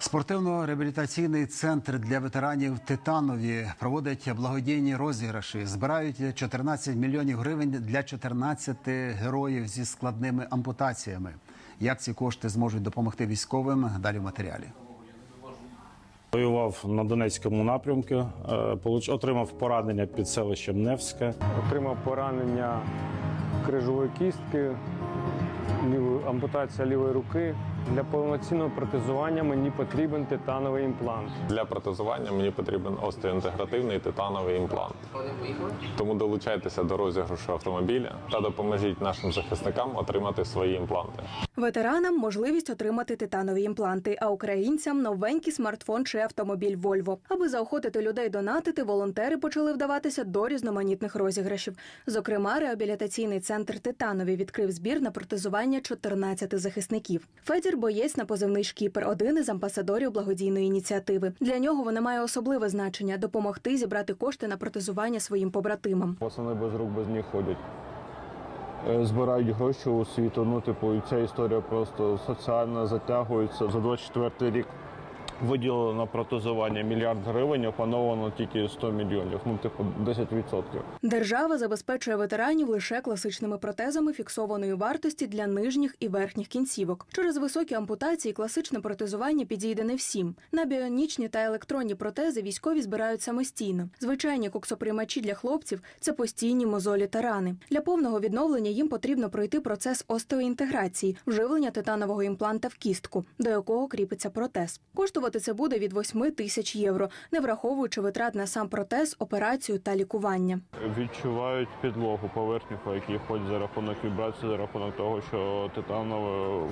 Спортивно-реабілітаційний центр для ветеранів Титанові проводить благодійні розіграші. Збирають 14 мільйонів гривень для 14 героїв зі складними ампутаціями. Як ці кошти зможуть допомогти військовим? Далі в матеріалі. Воював на Донецькому напрямку, е, получ- отримав поранення під селищем Невське. Отримав поранення крижової кістки, ампутація лівої руки. Для повноцінного протезування мені потрібен титановий імплант. Для протезування мені потрібен остеоінтегративний титановий імплант. Тому долучайтеся до розіграшу автомобіля та допоможіть нашим захисникам отримати свої імпланти. Ветеранам можливість отримати титанові імпланти, а українцям новенький смартфон чи автомобіль Volvo. Аби заохотити людей донатити, волонтери почали вдаватися до різноманітних розіграшів. Зокрема, реабілітаційний центр Титанові відкрив збір на протезування 14 захисників. Федір боєць на позивний шкіпер, один із амбасадорів благодійної ініціативи. Для нього вона має особливе значення допомогти зібрати кошти на протезування своїм побратимам. Пацани без рук без ніг ходять. Е, Збирають гроші у світу. Ну, типу, і ця історія просто соціально затягується. За 24 рік виділено протезування мільярд гривень, опановано тільки 100 мільйонів. Ну, типу, 10%. Держава забезпечує ветеранів лише класичними протезами фіксованої вартості для нижніх і верхніх кінцівок. Через високі ампутації класичне протезування підійде не всім. На біонічні та електронні протези військові збирають самостійно. Звичайні коксоприймачі для хлопців це постійні мозолі та рани. Для повного відновлення їм потрібно пройти процес остеоінтеграції, вживлення титанового імпланта в кістку, до якого кріпиться протез. Коштувати це буде від 8 тисяч євро, не враховуючи витрат на сам протез, операцію та лікування. Відчувають підлогу, поверхню, по якій ходять за рахунок вібрації, за рахунок того, що титанове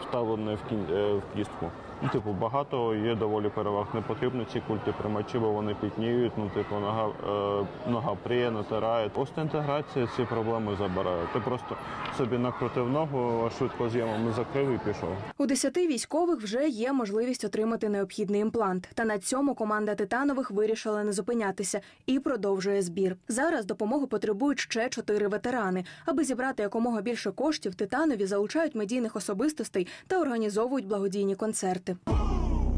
вставлене в кістку. Ну, типу, багато є доволі переваг. Не потрібно ці культи примачі, бо вони пітніють, ну, типу, нога, е, нога приє, натирає. Остеінтеграція ці проблеми забирає. Ти просто собі накрутив ногу, швидко з'ємом закрив і пішов. У 10 військових вже є можливість отримати необхідний імплант. Та на цьому команда титанових вирішила не зупинятися і продовжує збір. Зараз допомоги потребують ще чотири ветерани. Аби зібрати якомога більше коштів, титанові залучають медійних особистостей та організовують благодійні концерти.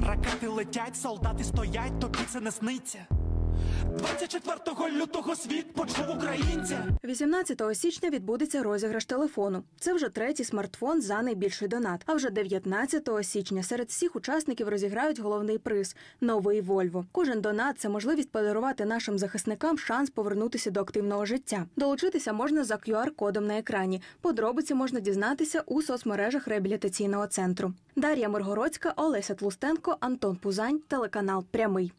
Ракети летять, солдати стоять, тобі це не сниться. 24 лютого світ почув українця. 18 січня відбудеться розіграш телефону. Це вже третій смартфон за найбільший донат. А вже 19 січня серед всіх учасників розіграють головний приз новий Вольво. Кожен донат це можливість подарувати нашим захисникам шанс повернутися до активного життя. Долучитися можна за QR-кодом на екрані. Подробиці можна дізнатися у соцмережах реабілітаційного центру. Дар'я Миргородська, Олеся Тлустенко, Антон Пузань, телеканал Прямий.